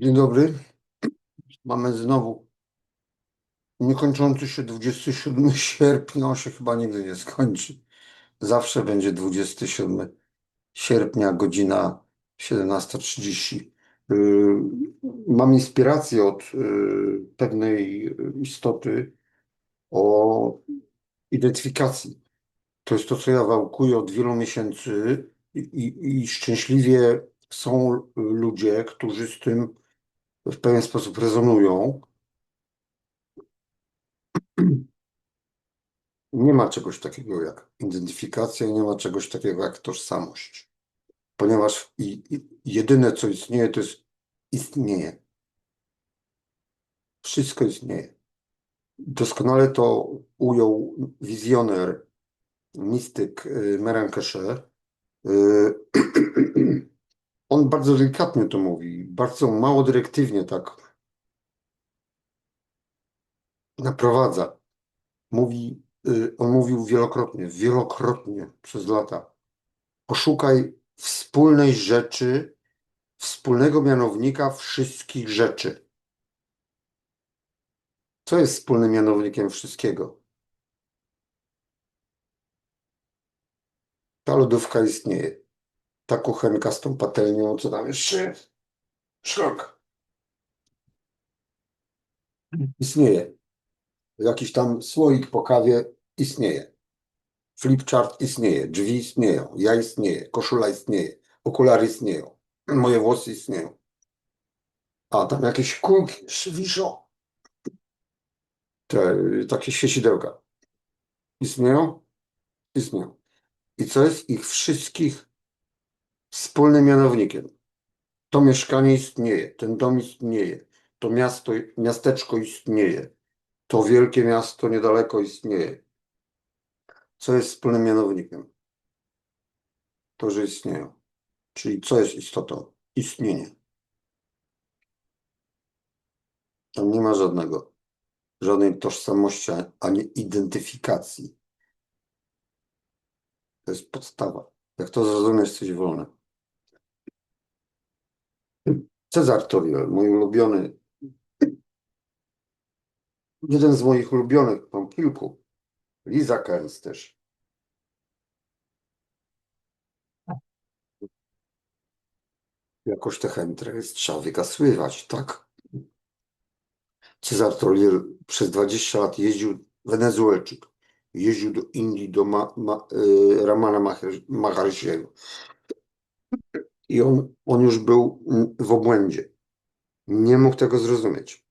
Dzień dobry. Mamy znowu niekończący się 27 sierpnia. On się chyba nigdy nie skończy. Zawsze będzie 27 sierpnia, godzina 17.30. Yy, Mam inspirację od yy, pewnej istoty o identyfikacji. To jest to, co ja wałkuję od wielu miesięcy i, i, i szczęśliwie są ludzie, którzy z tym w pewien sposób rezonują. Nie ma czegoś takiego jak identyfikacja, nie ma czegoś takiego jak tożsamość. Ponieważ i, i jedyne, co istnieje, to jest istnieje. Wszystko istnieje. Doskonale to ujął wizjoner, mistyk y, Merenkesze. Y, On bardzo delikatnie to mówi, bardzo mało dyrektywnie tak naprowadza. Mówi, y, on mówił wielokrotnie, wielokrotnie przez lata. Poszukaj wspólnej rzeczy, wspólnego mianownika wszystkich rzeczy. Co jest wspólnym mianownikiem wszystkiego? Ta lodówka istnieje. Ta kuchenka z tą patelnią, co tam jeszcze? Szlok. Istnieje. Jakiś tam słoik po kawie istnieje. Flipchart istnieje, drzwi istnieją, ja istnieję, koszula istnieje, okulary istnieją, moje włosy istnieją. A tam jakieś kulki wiszą. Te takie świecidełka. Istnieją? Istnieją. I co jest ich wszystkich wspólnym mianownikiem? To mieszkanie istnieje, ten dom istnieje, to miasto, miasteczko istnieje, to wielkie miasto niedaleko istnieje. Co jest wspólnym mianownikiem? To, że istnieją. Czyli co jest istotą? Istnienie. Tam nie ma żadnego, żadnej tożsamości ani identyfikacji. To jest podstawa. Jak to zrozumiesz, jesteś wolny. Cezar Toriel, mój ulubiony, jeden z moich ulubionych, mam kilku, Liza Kearns też. Jakoś te chemtre jest trzeba wykasywać, tak? Cezar Toriel przez 20 lat jeździł, Wenezuelczyk, jeździł do Indii, do ma, ma, y, Ramana Maharshiego. I on, on już był mm, w obłędzie. Nie mógł tego zrozumieć.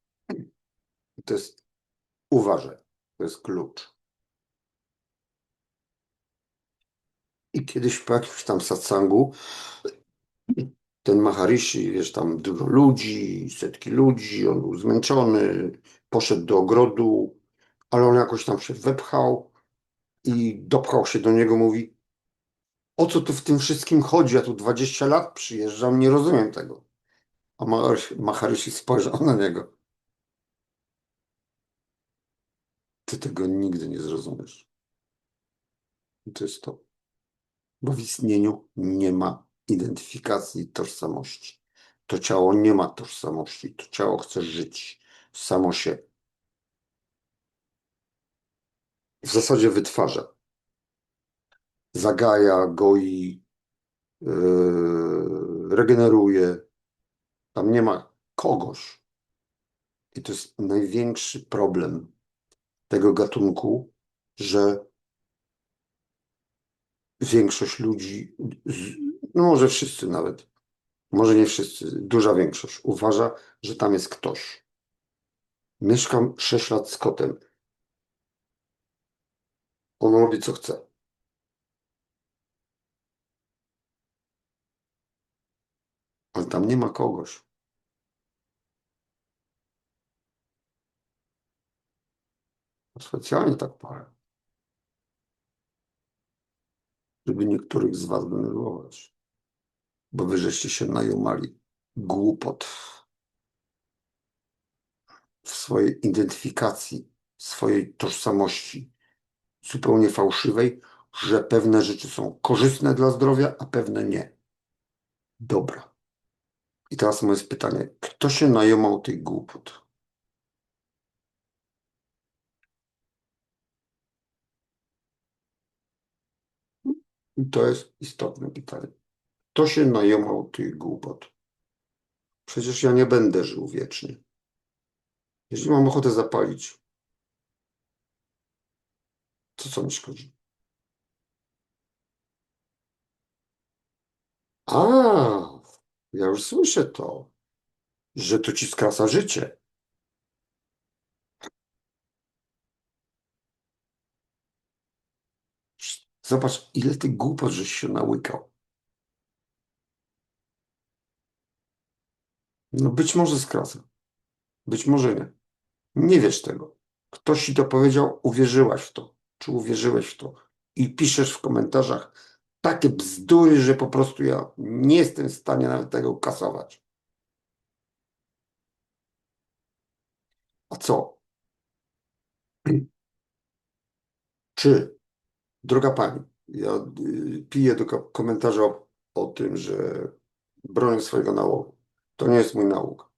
To jest, uważaj, to jest klucz. I kiedyś po jakimś tam satsangu ten Maharishi, wiesz, tam dużo ludzi, setki ludzi, on był zmęczony, poszedł do ogrodu, ale on jakoś tam się wepchał i dopchał się do niego, mówi o co tu w tym wszystkim chodzi? Ja tu 20 lat przyjeżdżam, nie rozumiem tego. A Maharishi, spojrzał na niego. Ty tego nigdy nie zrozumiesz. I to jest to. Bo w istnieniu nie ma identyfikacji tożsamości. To ciało nie ma tożsamości. To ciało chce żyć samo się. W zasadzie wytwarza. Zagaja, goi, yy, regeneruje. Tam nie ma kogoś. I to jest największy problem tego gatunku, że większość ludzi, no może wszyscy nawet, może nie wszyscy, duża większość uważa, że tam jest ktoś. Mieszkam 6 lat z kotem. On robi co chce. Ale tam nie ma kogoś. Specjalnie tak parę. Żeby niektórych z was denerwować. Bo wy żeście się najumali głupot w swojej identyfikacji, swojej tożsamości zupełnie fałszywej, że pewne rzeczy są korzystne dla zdrowia, a pewne nie. Dobra. I teraz moje pytanie. Kto się najomał tych głupot? I to jest istotne pytanie. Kto się najomał tych głupot? Przecież ja nie będę żył wiecznie. Jeśli mam ochotę zapalić, to co mi szkodzi? A, ja już słyszę to, że to ci skraca życie. Zobacz, ile ty głupot żeś się nałykał. No być może skraca. Być może nie. Nie wiesz tego. Ktoś ci to powiedział, uwierzyłaś w to. Czy uwierzyłeś w to? I piszesz w komentarzach takie bzdury, że po prostu ja nie jestem w stanie nawet tego kasować. A co? Czy, droga pani, ja y, piję do ko- komentarza o, o tym, że bronię swojego nałogu. To nie jest mój nałóg.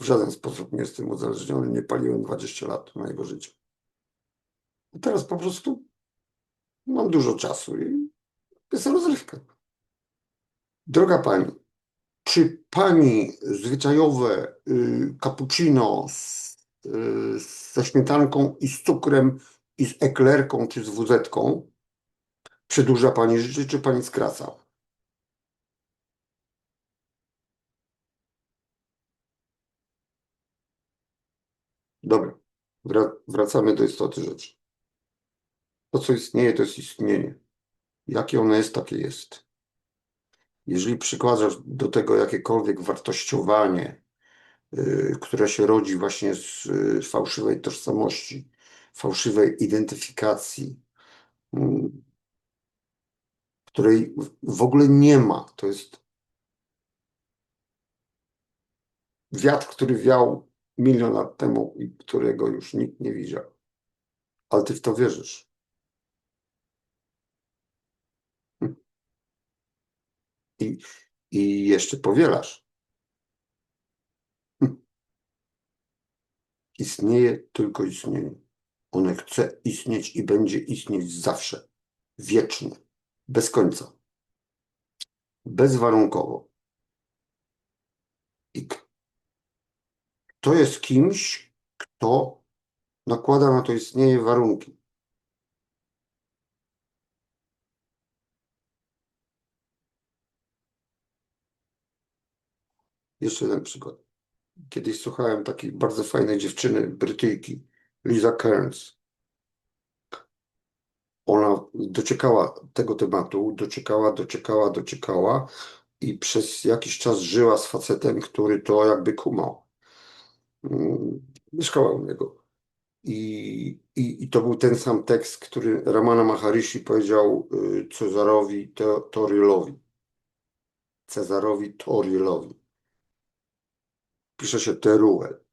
W żaden sposób nie jestem uzależniony, nie paliłem 20 lat mojego życia. A teraz po prostu mam dużo czasu i jest rozrywka. Droga pani, czy pani zwyczajowe y, cappuccino z, y, ze śmietanką i z cukrem i z eklerką czy z wuzetką przedłuża pani życie, czy pani skraca? Dobra, wra- wracamy do istoty rzeczy. To, co istnieje, to jest istnienie. Jakie ono jest, takie jest. Jeżeli przykładasz do tego jakiekolwiek wartościowanie, y, które się rodzi właśnie z y, fałszywej tożsamości, fałszywej identyfikacji, mm, której w- ogóle nie ma. To jest wiatr, który wiał milion lat temu i którego już nikt nie widział. Ale ty w to wierzysz. I, i jeszcze powielasz. Hm. Istnieje tylko istnienie. One chce istnieć i będzie istnieć zawsze. Wiecznie. Bez końca. Bezwarunkowo. I kto jest kimś, kto nakłada na to istnienie warunki. Jeszcze jeden przykład. Kiedyś słuchałem takiej bardzo fajnej dziewczyny, Brytyjki, Lisa Kearns. Ona dociekała tego tematu, dociekała, dociekała, dociekała i przez jakiś czas żyła z facetem, który to jakby kumał. Mm, Mieszkała u niego. I, i, I to był ten sam tekst, który Ramana Maharishi powiedział y, Cezarowi Torilowi. Cezarowi Torilowi. Pisze się Teruel.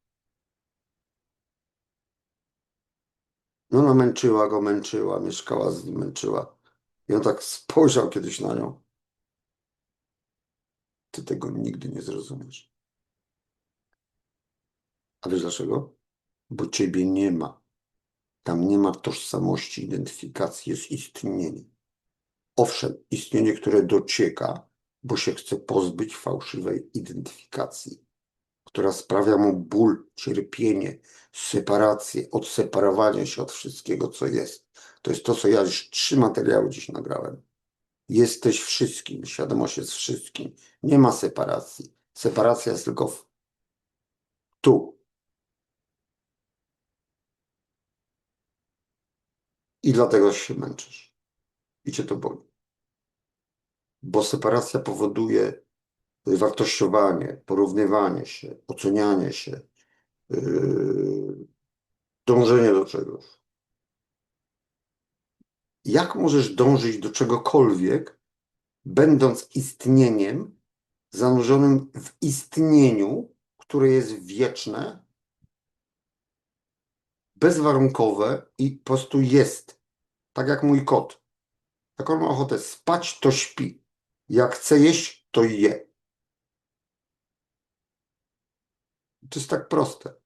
No ona męczyła go, męczyła, mieszkała z nim, męczyła. I on tak spojrzał kiedyś na nią. Ty tego nigdy nie zrozumiesz. A wiesz dlaczego? Bo ciebie nie ma. Tam nie ma tożsamości, identyfikacji, jest istnienie. Owszem, istnienie, które docieka, bo się chce pozbyć fałszywej identyfikacji, która sprawia mu ból, cierpienie, separację, odseparowanie się od wszystkiego, co jest. To jest to, co ja już trzy materiały dziś nagrałem. Jesteś wszystkim, świadomość jest wszystkim. Nie ma separacji. Separacja jest tylko w... tu. I dlatego się męczysz. I cię to boli. Bo separacja powoduje wartościowanie, porównywanie się, ocenianie się, yy, dążenie do czegoś. Jak możesz dążyć do czegokolwiek, będąc istnieniem, zanurzonym w istnieniu, które jest wieczne, bezwarunkowe i po prostu jest. Tak jak mój kot. Jak on ma ochotę spać, to śpi. Jak chce jeść, to je. to jest tak proste.